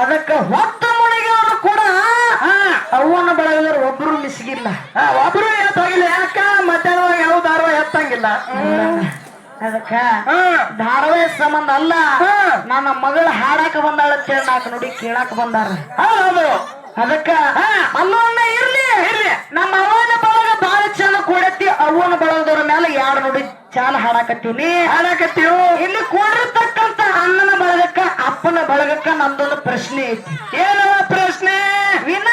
ಅದಕ್ಕ ಹೊತ್ತ ಮುಳುಗಿಯವರು ಕೂಡ ಹಾ. ಅವ್ವನ ಬಳಗದವ್ರು ಒಬ್ರು ಮಿಸ್ಗಿಲ್ಲ. ಒಬ್ರು ಎತ್ತಾಗಿಲ್ಲ ಯಾಕ? ಮಧ್ಯಾಹ್ನದಾಗ ಯಾವ ಧಾರವಾಹಿ ಎತ್ತಂಗಿಲ್ಲ. ಅದಕ್ಕ ಧಾರಾವಾಹಿ ಸಂಬಂಧ ಅಲ್ಲ. ಹಾ. ನನ್ನ ಮಗಳ ಹಾಡಾಕ ಬಂದಾಳ ಅಂತೇಳಿ ನಾಲ್ಕು ನುಡಿ ಕೇಳಾಕ ಬಂದಾರ. ಹೌದು. ಅದಕ್ಕ ಅಲ್ಲೊಂದ ಇರ್ಲಿ. ಇರ್ಲಿ. ನಮ್ಮ ಅವನ ಅವನ ಬಳದವ್ರ ಮೇಲೆ ಯಾರು ನೋಡಿ ಚಾಲ ಹಾಡಾಕತ್ತೀವಿ? ಹಾಡಾಕತ್ತೀವಿ? ಇಲ್ಲಿ ಕೂಡಿರ್ತಕ್ಕಂತ ಅಣ್ಣನ ಬಳಗಕ್ಕ ಅಪ್ಪನ ಬಳಗಕ್ಕ ನಂದೊಂದು ಪ್ರಶ್ನೆ ಐತಿ. ಏನವ ಪ್ರಶ್ನೆ? ವಿನಂತಿ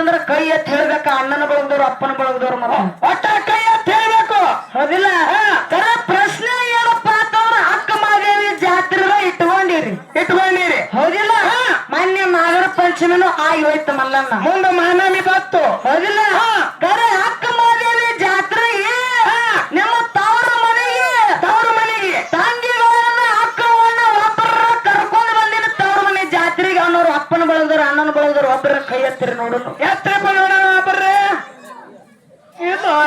ಅಂತಂದ್ರ ಕೈ ಎತ್ತಿ ಹೇಳ್ಬೇಕ. ಅಣ್ಣನ ಬಳಗದವ್ರು ಅಪ್ಪನ ಬಳಗದವ್ರು ಮರ ಒಟ್ಟ ಕೈ ಎತ್ತಿ ಹೇಳ್ಬೇಕು. ಹೌದಿಲ್ಲ? ತರ ಪ್ರಶ್ನೆ ಏನಪ್ಪಾ ಅಂತಂದ್ರ ಅಕ್ಕ ಮಾದೇವಿ ಜಾತ್ರೆ ಇಟ್ಕೊಂಡಿರಿ. ಇಟ್ಕೊಂಡಿರಿ. ಹೌದಿಲ್ಲ? ಮಾನ್ಯ ನಾಗರ ಪಂಚಮಿನೂ ಆಗಿ ಹೋಯ್ತು ಮಲ್ಲಣ್ಣ. ಮುಂದೆ ಮಹಾನವಮಿ ಬತ್ತು ಹೌದಿಲ್ಲ? ಕರೆ ಎತ್ತಿರಿ ನೋಡೋಣ ಎತ್ತಪ್ಪ ನೋಡೋಣ ಬರ್ರಿ.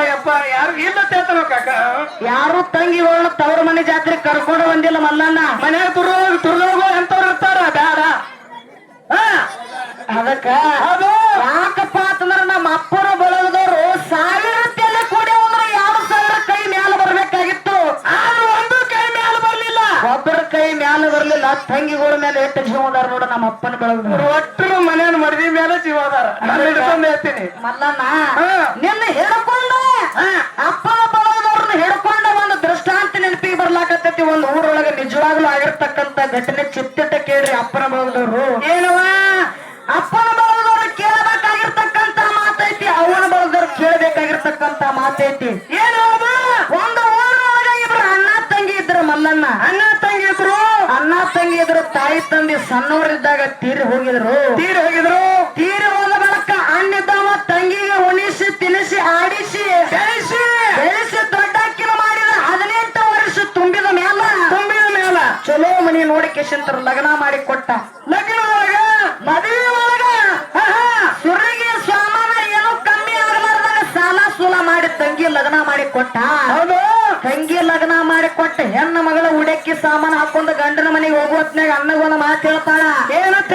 ಯಪ್ಪ ಯಾರು ಇಲ್ಲ ತೇತನ ಕಾಕ. ಯಾರು ತಂಗಿಗಳನ್ನ ತವ್ರ ಮನೆ ಜಾತ್ರೆ ಕರ್ಕೊಂಡು ಬಂದಿಲ್ಲ ಮಲ್ಲಣ್ಣ? ಮನ್ಯಾಗ ತುರ್ಲೋಗ ತುರ್ಲೋಗ ಎಂತವ್ರು ಇರ್ತಾರ? ಬ್ಯಾಡ. ಹಾ? ಅದಕ್ಕ ಅದು ಯಾಕಪ್ಪ ಅಂತಂದ್ರ ನಮ್ಮ ಅಪ್ಪನ ಬಳಗದವರು ಸಾವಿರ ತೆಲೆ ಕೂಡಿ ಅಂದ್ರೆ ಯಾರು ಸಾವಿರ ಕೈ ಮ್ಯಾಲ ಬರ್ಬೇಕಾಗಿತ್ತು? ಆದ್ರೂ ಒಂದು ಕೈ ಮ್ಯಾಲ ಬರ್ಲಿಲ್ಲ. ಒಬ್ಬರ ಕೈ ಮ್ಯಾಲ ಬರ್ಲಿಲ್ಲ ತಂಗಿಗಳ ಮೇಲೆ ಎಷ್ಟು ಜೀವದಾರ ನೋಡ ನಮ್ಮ ಅಪ್ಪನ ಬಳಗದವ್ರು. ಒಟ್ಟು ಮಡದಿ ಮೇಲೆ ಜೀವ ಅದಾರ ನಾನು ಹಿಡ್ಕೊಂಡು ಹೇಳ್ತೀನಿ ಮಲ್ಲಣ್ಣ ನಿನ್ನ ಹಿಡ್ಕೊಂಡು ಅಪ್ಪನ ಹೇಳ್ಕೊಂಡ ಹಿಡ್ಕೊಂಡ ಒಂದು ದೃಷ್ಟಾಂತ ನೆನಪಿಗೆ ಬರ್ಲಾಕತ್ತೈತಿ. ಒಂದು ಊರೊಳಗೆ ನಿಜವಾಗ್ಲೂ ಆಗಿರ್ತಕ್ಕಂತ ಘಟನೆ ಚಿತ್ತಿಟ್ಟ ಕೇಳ್ರಿ ಅಪ್ಪನ ಬಳಗದವ್ರು ಏನವ ಅಪ್ಪನ ಬಳಗದವ್ರು ಕೇಳಬೇಕಾಗಿರ್ತಕ್ಕಂತ ಮಾತೈತಿ ಅವನ ಬಳಗದವ್ರು ಕೇಳಬೇಕಾಗಿರ್ತಕ್ಕಂತ ಮಾತೈತಿ. ಏನು ಒಂದು ಊರೊಳಗೆ ಇಬ್ರು ಅಣ್ಣ ತಂಗಿ ಇದ್ರ ಮಲ್ಲಣ್ಣ. ಅಣ್ಣ ಅಣ್ಣ ತಂಗಿ ಇದ್ರು ತಾಯಿ ತಂದೆ ಸಣ್ಣವರಿದ್ದಾಗ ತೀರಿ ಹೋಗಿದ್ರು. ತೀರಿ ಹೋಗಿದ್ರು. ತೀರಿ ಹೋದ ಬಳಿಕ ತಮ್ಮ ತಂಗಿಗೆ ಉಣಿಸಿ ತಿನಿಸಿ ಆಡಿಸಿ ಬೆಳೆಸಿ. ಬೆಳೆಸಿ ದೊಡ್ಡಕ್ಕಿನ ಮಾಡಿದ ಹದಿನೆಂಟು ವರ್ಷ ತುಂಬಿದ ಮೇಲ ತುಂಬಿದ ಮೇಲ ಚಲೋ ಮನಿ ನೋಡಿ ಕೆಶಂತರ ಲಗ್ನ ಮಾಡಿ ಕೊಟ್ಟ. ಲಗ್ನ ಒಳಗ? ಮದುವೆ ಒಳಗ? ಸುರಿಗೆ ಸ್ವಾಮಾನ ಏನೋ ಕಮ್ಮಿ ಆಗಲಾರ್ದಾಗ ಸಾಲ ಸೂಲ ಮಾಡಿ ತಂಗಿ ಲಗ್ನ ಮಾಡಿ ಕೊಟ್ಟ. ಹೌದು. ತಂಗಿ ಲಗ್ನ ಮಾಡಿ ಕೊಟ್ಟ ಹೆಣ್ಣ ಮಗಳ ಉಡಕ್ಕಿ ಸಾಮಾನು ಹಾಕೊಂಡು ಹೋಗುವತ್ನಾಗ ಅಣ್ಣಗೊಂದು ಮಾತು ಹೇಳ್ತಾಳ. ಏನಂತ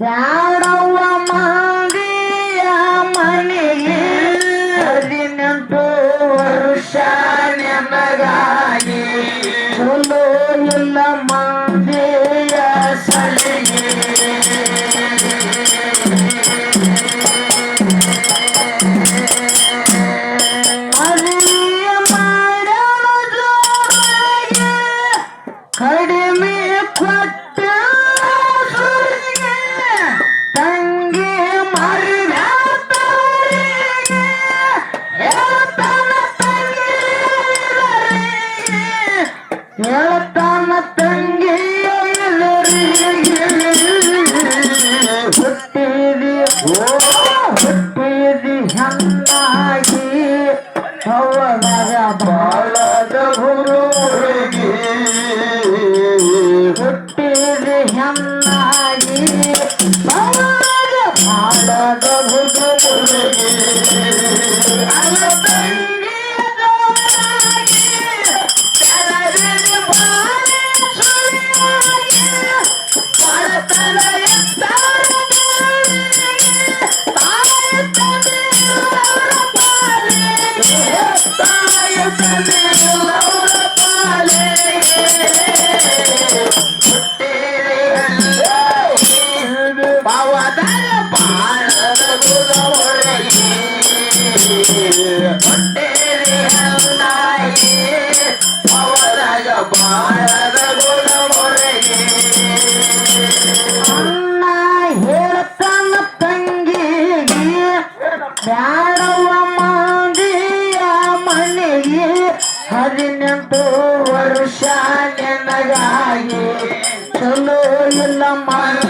Brown. ಹದಿನೆಂಟು ವರ್ಷ ನೆನಗಾಗಿ ಚಲೋ ಇಲ್ಲ ಮಾನ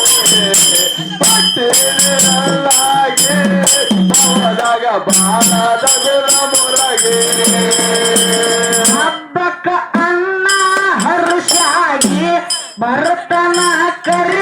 பட்டு நல்லாகே பவதாக பாலாத குணமுறகே ಹಬ್ಬಕ್ಕ ಅನ್ನ ಹರ್ಷಾಗಿ ಭರತನ ಕರಿ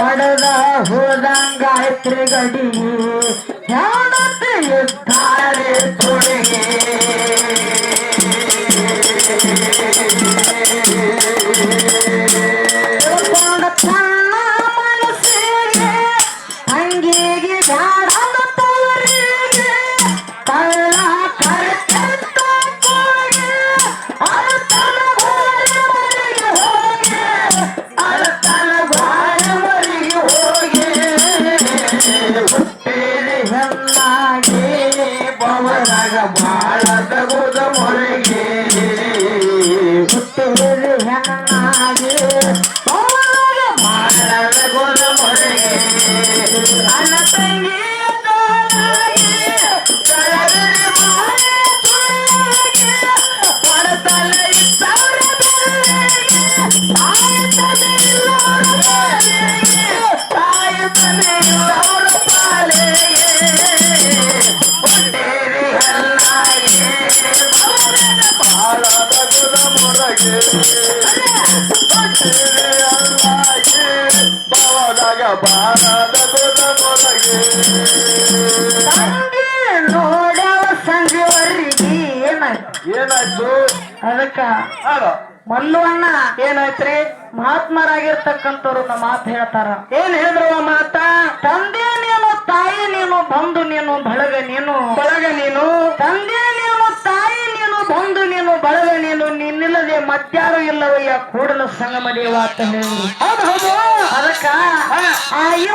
ಒಡದ ಹೋದಂಗ ಐತ್ರಿ ಗಡಿಗೆ ಹುಟ್ಟಿದೆ ಹೆಣ್ಣಾಗಿ ಅವರಾಗ ಬಾಳದ ಗುರು ಮುರುಗಿ ಹುಟ್ಟಿದೆ ಹೆಣ್ಣಾಗಿ ಅವನಿಗೆ ಬಾಳದ ಗುರು ಮುರುಗಿ ಅಣ್ಣ ತಂಗಿ ತೋರಾಗಿ ಕಳದಲ್ಲಿ ಬಾವದಾಗ ನೋಡವ ಸಂಜೆವರೆಗೆ ಏನಾಯ್ತು? ಏನಾಯ್ತು ಅದಕ್ಕ ಅದ ಅಣ್ಣ ಏನಾಯ್ತ್ರಿ? ಮಹಾತ್ಮರಾಗಿರ್ತಕ್ಕಂಥವ್ರು ನಮ್ಮ ಮಾತು ಹೇಳ್ತಾರ. ಏನ್ ಹೇಳಿದ್ರವ ಮಾತ? ತಂದೆ ನೀನು ತಾಯಿ ನೀನು ಬಂದು ನೀನು ಬಳಗ ನೀನು. ಬಳಗ ನೀನು? ತಂದೆ ನೀನು ತಾಯಿ ನೀನು ಬಳದ ನೀನು ನಿನ್ನಿಲ್ಲದೆ ಮತ್ಯಾರು ಇಲ್ಲವಯ್ಯ ಕೂಡಲ ಸಂಗಮ ದೇವ ಅಂತ ಹೇಳಿ. ಹೌದು ಹೌದು. ಅದಕ್ಕ ಆ ಈ